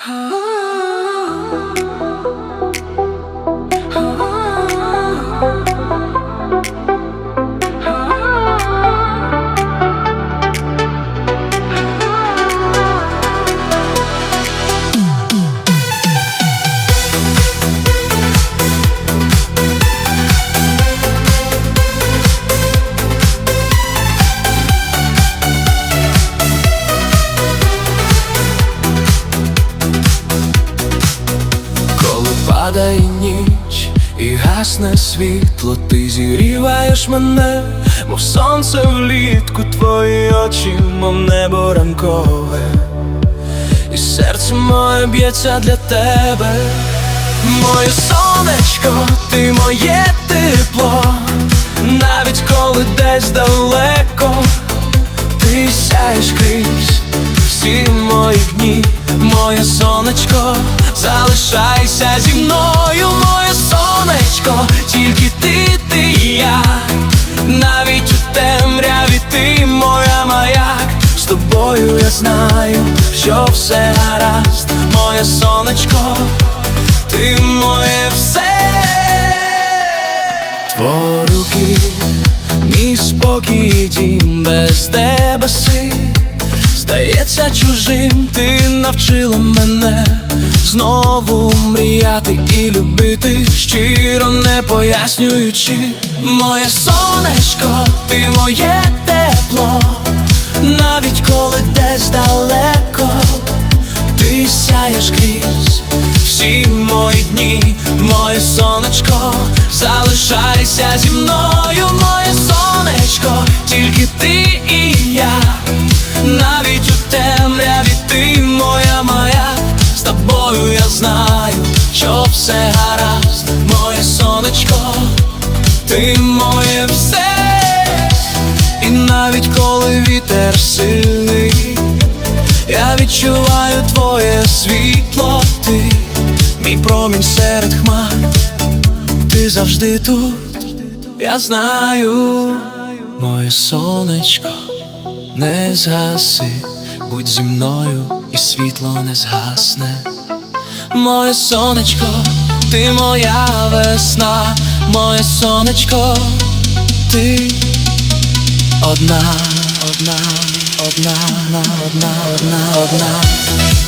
huh? Падає ніч і гасне світло, ти зігріваєш мене, мов сонце влітку, твої очі, мов небо ранкове, і серце моє б'ється для тебе, моє сонечко, ти моє тепло, навіть коли десь далеко, ти сяєш крізь всі мої дні, моє сонечко, залишайся зі мною, моє сонечко, тільки ти, ти і я, навіть у темряві ти моя маяк, з тобою я знаю, що все гаразд, моє сонечко, ти моє все. Твої мій спокій дім без тебе Здається чужим, ти навчила мене знову мріяти і любити, щиро не пояснюючи, моє сонечко, ти моє тепло, навіть коли десь далеко, ти сяєш крізь всі мої дні, моє сонечко, залишайся зі мною, моє сонечко, все гаразд, моє сонечко, ти моє все, і навіть коли вітер сильний. Я відчуваю твоє світло, ти, мій промінь серед хмар, ти завжди тут, я знаю, моє сонечко, не згаси, будь зі мною, і світло не згасне. Моє сонечко, ти моя весна, моє сонечко, ти одна, одна, одна, одна, одна, одна, одна.